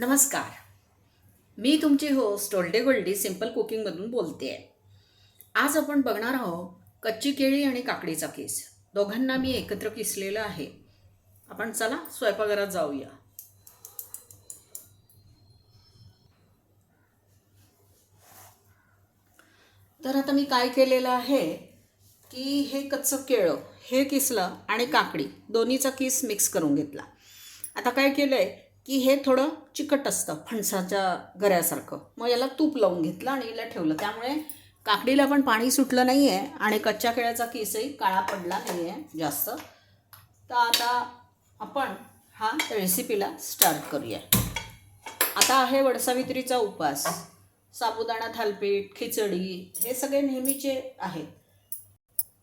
नमस्कार. मी तुमची होस्ट ओल्डे गोल्डी सिंपल कुकिंगमधून बोलते आहे आज आपण बघणार आहोत कच्ची केळी आणि काकडीचा केस. दोघांना मी एकत्र किसलेलं आहे. आपण चला स्वयंपाकघरात जाऊया. तर आता मी काय केलेलं आहे की हे कच्चं केळं हे किसलं आणि काकडी दोन्हीचा किस मिक्स करून घेतला. आता काय केलं आहे की हे थोडं चिकट असतं फणसाच्या गऱ्यासारखं. मग याला तूप लावून घेतलं आणि याला ठेवलं. त्यामुळे काकडीला पण पाणी सुटलं नाही आहे आणि कच्च्या केळ्याचा केसही काळा पडला नाही आहे जास्त. तर आता आपण हा रेसिपीला स्टार्ट करूया. आता आहे वडसावित्रीचा उपास. साबुदाणा थालपीठ खिचडी हे सगळे नेहमीचे आहेत.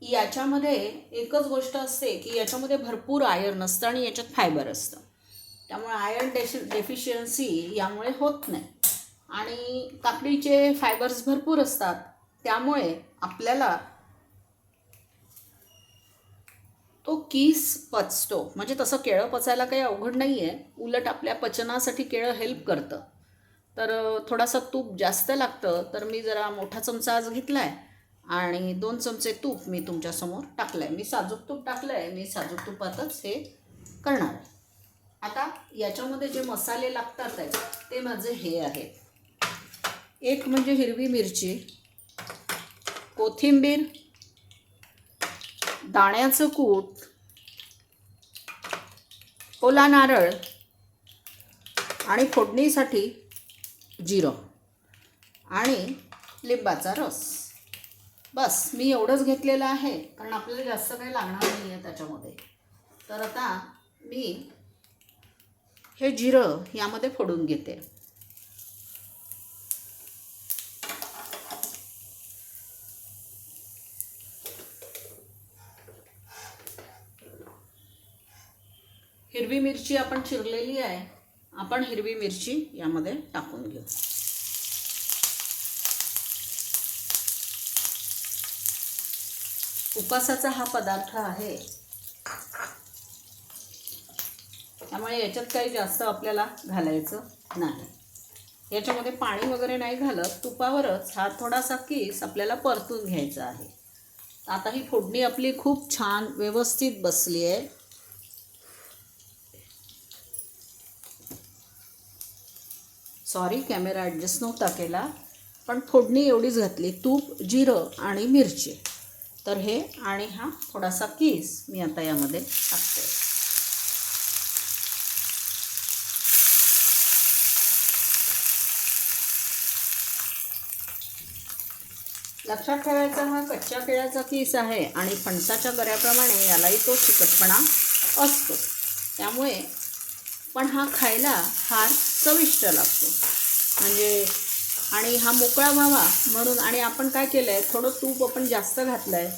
याच्यामध्ये एकच गोष्ट असते की याच्यामध्ये भरपूर आयर्न असतं आणि याच्यात फायबर असतं. त्यामुळे आयर्न डेशि डेफिशियन्सी यामुळे होत नाही. आणि काकडीचे फायबर्स भरपूर असतात. त्यामुळे आपल्याला तो कीस पचतो. म्हणजे तसं केळं पचायला काही अवघड नाही आहे उलट आपल्या पचनासाठी केळं हेल्प करतं. तर थोडासा तूप जास्त लागतं तर मी जरा मोठा चमचा आज घेतला आहे आणि दोन चमचे तूप मी तुमच्यासमोर टाकलं आहे मी साजूक तूप टाकलं आहे मी साजूक तुपातच हे करणार आहे. आता याच्यामध्ये जे मसाले लागतात आहे ते माझे हे आहेत. एक म्हणजे हिरवी मिरची कोथिंबीर दाण्याचं कूट ओला नारळ आणि फोडणीसाठी जिरं आणि लिंबाचा रस. बस मी एवढंच घेतलेलं आहे कारण आपल्याला जास्त काही लागणार नाही आहे त्याच्यामध्ये. तर आता मी हे जिरं यामध्ये फोडून घेते. हिरवी मिरची आपण चिरलेली आहे. आपण हिरवी मिरची यामध्ये टाकून घेऊ. उपासाचा हा पदार्थ आहे. त्यामुळे याच्यात काही जास्त आपल्याला घालायचं नाही. याच्यामध्ये पाणी वगैरे नाही घालत. तुपावरच हा थोडासा किस आपल्याला परतून घ्यायचा आहे. आता ही फोडणी आपली खूप छान व्यवस्थित बसली आहे. सॉरी कॅमेरा ॲडजस्ट नव्हता केला. पण फोडणी एवढीच घातली. तूप जिरं आणि मिरची. तर हे आणि हा थोडासा किस मी आता यामध्ये टाकते. लक्षात ठेवायचा हा कच्च्या केळ्याचा किस आहे आणि फणसाच्या गऱ्याप्रमाणे यालाही तो चिकटपणा असतो. त्यामुळे पण हा खायला फार चविष्ट लागतो. म्हणजे आणि हा मोकळा व्हावा म्हणून आणि आपण काय केलं आहे थोडं तूप आपण जास्त घातलं आहे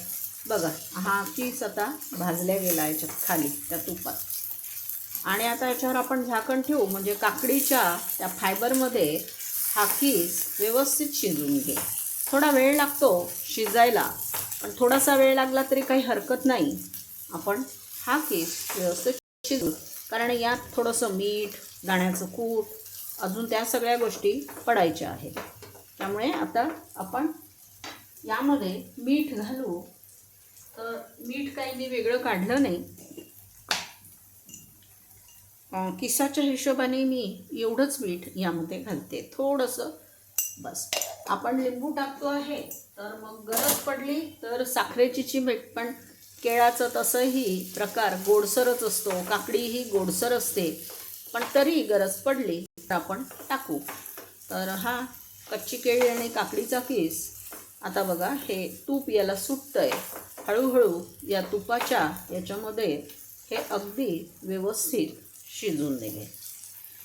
बघा हा किस आता भाजल्या गेला याच्यात खाली त्या तुपात. आणि आता याच्यावर आपण झाकण ठेवू म्हणजे काकडीच्या त्या फायबरमध्ये हा किस व्यवस्थित शिजून घे. थोडा वेळ लागतो शिजायला पण थोडासा वेळ लागला तरी काही हरकत नाही. आपण हा केस व्यवस्थित शिजू कारण यात थोडंसं मीठ दाण्याचं कूट अजून त्या सगळ्या गोष्टी पडायच्या आहेत. त्यामुळे आता आपण यामध्ये मीठ घालू. तर मीठ काही मी वेगळं काढलं नाही. किसाच्या हिशोबाने मी एवढंच मीठ यामध्ये घालते. थोडंसं बस. आपण लिंबू टाकतो आहे तर मग गरज पडली तर साखरेची चिमीट पण केळाचं तसंही प्रकार गोडसरच असतो काकडी ही गोडसर असते पण तरी गरज पडली तर आपण टाकू. तर हा कच्ची केळी आणि काकडीचा किस. आता बघा हे तूप याला सुटतं आहे हळूहळू या तुपाच्या याच्यामध्ये हे अगदी व्यवस्थित शिजून निघेल.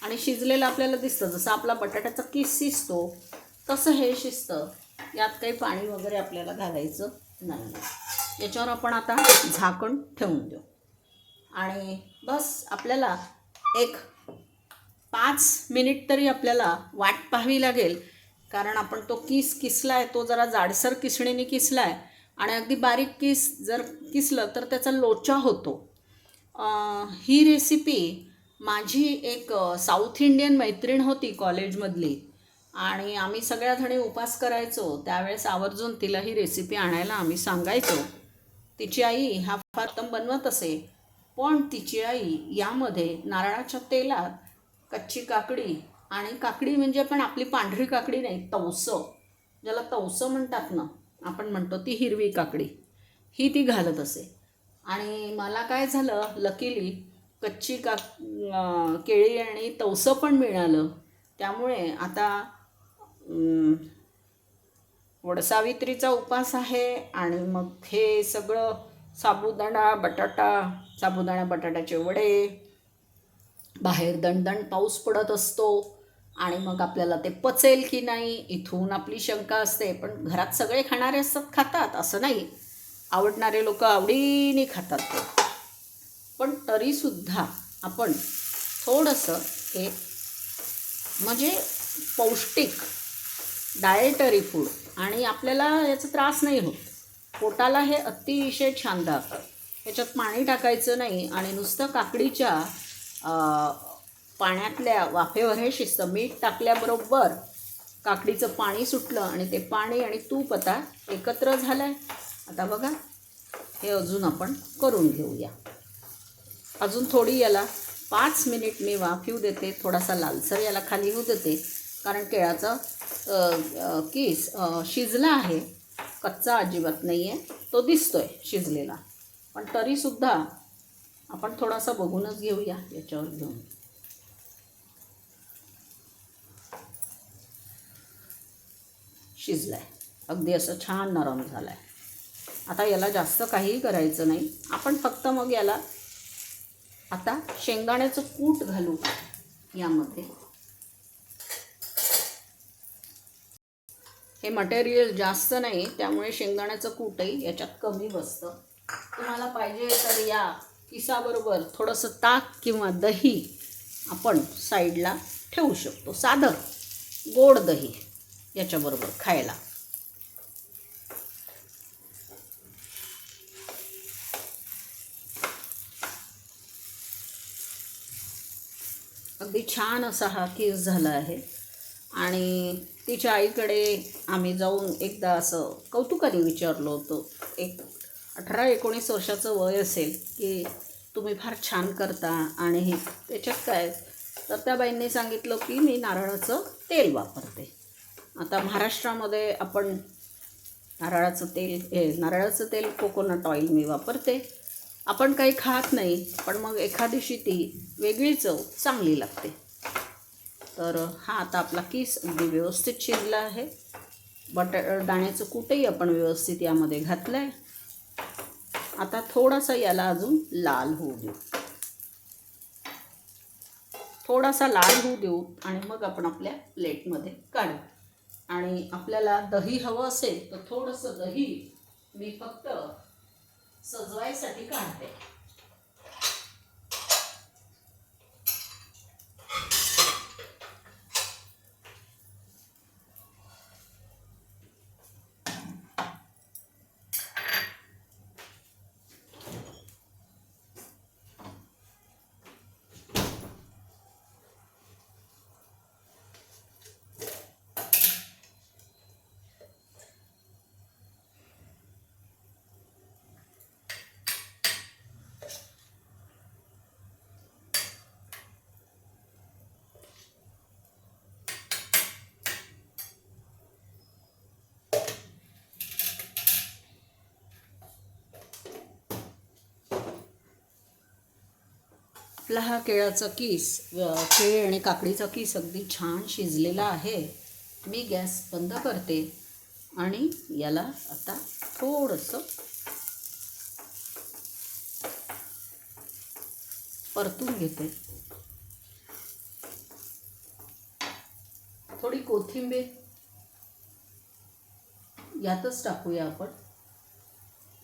आणि शिजलेलं आपल्याला दिसतं जसं आपला बटाट्याचा किस शिजतो तसं हे शिजतं यात काही पाणी वगैरे आपल्याला घालायचं नाही. याच्यावर आपण आता झाकण ठेवून देऊ. आणि बस आपल्याला एक पाच मिनिट तरी आपल्याला वाट पाहावी लागेल कारण आपण तो किस किसला आहे तो जरा जाडसर किसणीने किसला आहे आणि अगदी बारीक किस जर किसलं तर त्याचा लोचा होतो. ही रेसिपी माझी एक साऊथ इंडियन मैत्रीण होती कॉलेजमधली आणि आम्ही सगळ्याजणी उपास करायचो. त्यावेळेस आवर्जून तिला ही रेसिपी आणायला आम्ही सांगायचो. तिची आई हा फार उत्तम बनवत असे. पण तिची आई यामध्ये नारळाच्या तेलात कच्ची काकडी आणि काकडी म्हणजे पण आपली पांढरी काकडी नाही तवसं. ज्याला तवसं म्हणतात ना आपण म्हणतो ती हिरवी काकडी. ही ती घालत असे. आणि मला काय झालं लकीली कच्ची का केळी आणि तवसं पण मिळालं. त्यामुळे आता वडसावित्रीचा उपास आहे आणि मग हे सगळं साबुदाणा बटाटा साबुदाणा बटाट्याचे वडे बाहेर दणदण पाऊस पडत असतो आणि मग आपल्याला ते पचेल की नाही इथून आपली शंका असते. पण घरात सगळे खाणारे असतात खातात असं नाही. आवडणारे लोक आवडीने खातात ते. पण तरीसुद्धा आपण थोडंसं हे म्हणजे पौष्टिक डाएटरी फूड. आणि आपल्याला याचा त्रास नाही होत. पोटाला हे अतिशय छान दाखवतं. ह्याच्यात पाणी टाकायचं नाही आणि नुसतं काकडीच्या पाण्यातल्या वाफेवर हे शिजतं. मीठ टाकल्याबरोबर काकडीचं पाणी सुटलं आणि ते पाणी आणि तूप आता एकत्र झालं आहे आता बघा हे अजून आपण करून घेऊया. अजून थोडी याला पाच मिनिट मी वाफ येऊ देते. थोडासा लालसर याला खाली होऊ देते. कारण केळाचं किस शिजला आहे. कच्चा अजिबात नाही आहे तो दिसतो आहे शिजलेला. पण तरीसुद्धा आपण थोडासा बघूनच घेऊया याच्यावर घेऊन. शिजला आहे अगदी असं छान नरम झालं आहे आता याला जास्त काहीही करायचं नाही. आपण फक्त मग याला आता शेंगदाण्याचं कूट घालू यामध्ये. हे मटेरियल जास्त नाही त्यामुळे शेंगदाण्याचं कूटही याच्यात कमी बसतं. तुम्हाला पाहिजे तर या किसाबरोबर थोडंसं ताक किंवा दही आपण साईडला ठेवू शकतो. साधं गोड दही याच्याबरोबर खायला. अगदी छान असा हा केस झाला आहे. आणि तिच्या आईकडे आम्ही जाऊन एकदा असं कौतुकाने विचारलो होतो. एक अठरा एकोणीस वर्षाचं वय असेल की तुम्ही फार छान करता आणि हे त्याच्यात काय? तर त्या बाईंनी सांगितलं की मी नारळाचं तेल वापरते. आता महाराष्ट्रामध्ये आपण नारळाचं तेल हे नारळाचं तेल कोकोनट ऑइल मी वापरते. आपण काही खात नाही पण मग एखादीशी ती वेगळी चव चांगली लागते. तर हा आता आपला केस अगदी व्यवस्थित शिजला आहे. बटा दाण्याचं कुठेही आपण व्यवस्थित यामध्ये घातलं आहे आता थोडासा याला अजून लाल होऊ देऊ. थोडासा लाल होऊ देऊ आणि मग आपण आपल्या प्लेटमध्ये काढू. आणि आपल्याला दही हवं असेल तर थोडंसं दही मी फक्त सजवायसाठी काढते. आपला हा केळाचा किस केळ आणि काकडीचा किस अगदी छान शिजलेला आहे. मी गॅस बंद करते आणि याला आता थोडंसं परतून घेते. थोडी कोथिंबीर यातच टाकूया आपण.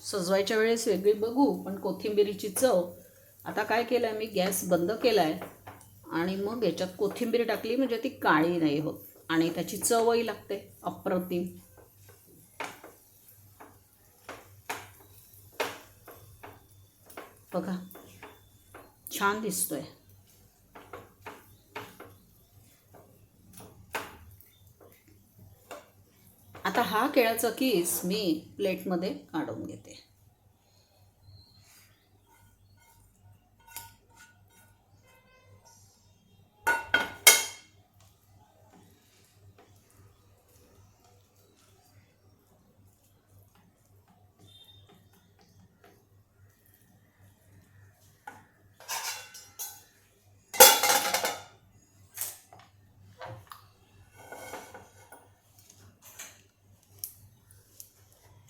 सजवायच्या वेळेस वेगळी बघू पण कोथिंबिरीची चव आता काय केलं आहे मी गॅस बंद केला आहे आणि मग याच्यात कोथिंबीर टाकली म्हणजे ती काळी नाही होत आणि त्याची चवही लागते अप्रतिम. बघा छान दिसतोय. आता हा केळाचा कीस मी प्लेटमध्ये काढून घेते.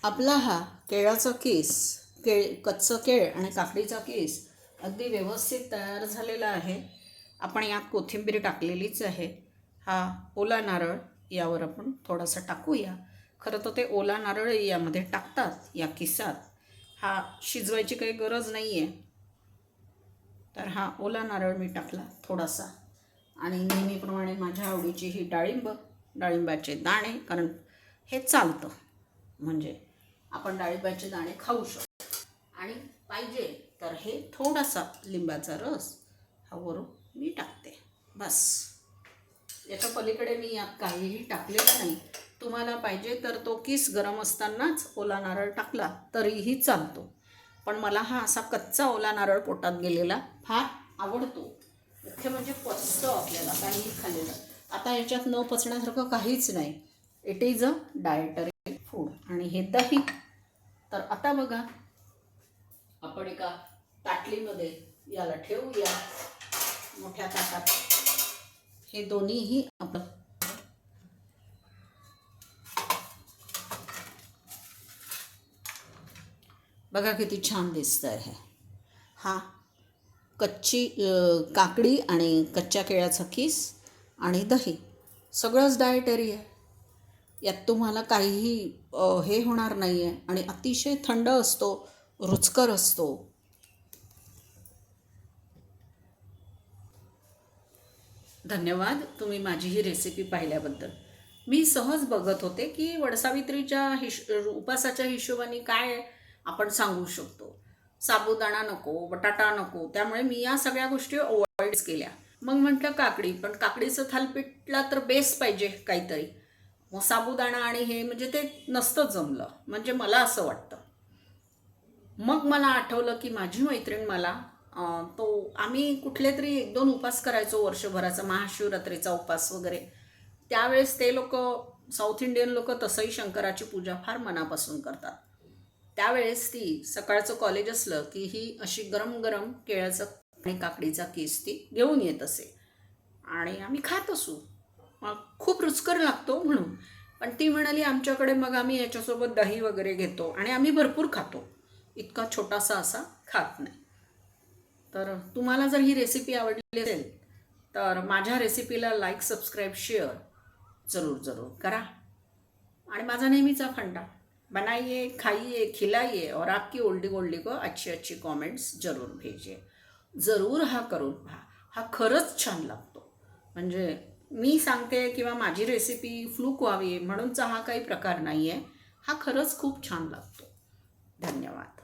आपला हा केळाचा केस केळ कच्चं केळ आणि काकडीचा केस अगदी व्यवस्थित तयार झालेला आहे. आपण यात कोथिंबीर टाकलेलीच आहे. हा ओला नारळ यावर आपण थोडासा टाकूया. खरं तर ते ओला नारळ यामध्ये टाकतात या किसात. हा शिजवायची काही गरज नाही आहे तर हा ओला नारळ मी टाकला थोडासा. आणि नेहमीप्रमाणे माझ्या आवडीची ही डाळिंब डाळिंबाचे दाणे कारण हे चालतं. म्हणजे आपण डाळिंबाचे दाणे खाऊ शकतो. आणि पाहिजे तर हे थोडासा लिंबाचा रस हा वरून मी टाकते. बस. याच्या पलीकडे मी यात काहीही टाकलेलं नाही. तुम्हाला पाहिजे तर तो किस गरम असतानाच ओला नारळ टाकला तरीही चालतो. पण मला हा असा कच्चा ओला नारळ पोटात गेलेला फार आवडतो. मुख्य म्हणजे पचतं आपल्याला काहीही खाल्लेलं. आता याच्यात न पचण्यासारखं काहीच नाही. इट इज अ डायटरी गोड आणि हे दही. तर आता बघा आपण एका ताटलीमध्ये याला ठेवूया. मोठ्या ताटात. हे दोन्हीही आपण बघा किती छान दिसतं आहे हा कच्ची काकडी आणि कच्च्या केळ्याचा किस आणि दही. सगळंच डायटरी आहे. यात तुम्हाला काहीही हे होणार नाही आहे आणि अतिशय थंड असतो रुचकर असतो. धन्यवाद तुम्ही माझी ही रेसिपी पाहिल्याबद्दल. मी सहज बघत होते की वडसावित्रीच्या हिश उपासाच्या हिशोबाने काय आपण सांगू शकतो. साबुदाणा नको बटाटा नको त्यामुळे मी या सगळ्या गोष्टी अवॉइड केल्या. मग म्हटलं काकडी पण काकडीचं थालपीठला तर बेस पाहिजे काहीतरी. मग साबुदाणा आणि हे म्हणजे ते नसतं जमलं. म्हणजे मला असं वाटतं. मग मला आठवलं की माझी मैत्रीण मला तो आम्ही कुठले तरी एक दोन उपास करायचो वर्षभराचा महाशिवरात्रीचा उपास वगैरे. त्यावेळेस ते लोक साऊथ इंडियन लोक तसंही शंकराची पूजा फार मनापासून करतात. त्यावेळेस ती सकाळचं कॉलेज असलं की ही अशी गरम गरम केळ्याचं आणि काकडीचा केस ती घेऊन येत असे. आणि आम्ही खात असू. खूप रुचकर लागतो म्हणून. पण ती म्हणाली आमच्याकडे मग आम्ही याच्यासोबत दही वगैरे घेतो आणि आम्ही भरपूर खातो. इतका छोटासा असा खात नाही. तर तुम्हाला जर ही रेसिपी आवडली असेल तर माझ्या रेसिपीला लाईक सबस्क्राईब शेअर जरूर जरूर करा. आणि माझा नेहमीचा फंडा बनाइए खाइए खिलाइए और आपकी ओल्डी गोल्डी को अच्छी अच्छी कॉमेंट्स जरूर भेजिए. जरूर हा करून पहा. हा खरंच छान लागतो. म्हणजे मी सांगते किंवा माझी रेसिपी फ्लूक व्हावी म्हणूनचा हा काही प्रकार नाही आहे हा खरंच खूप छान लागतो. धन्यवाद.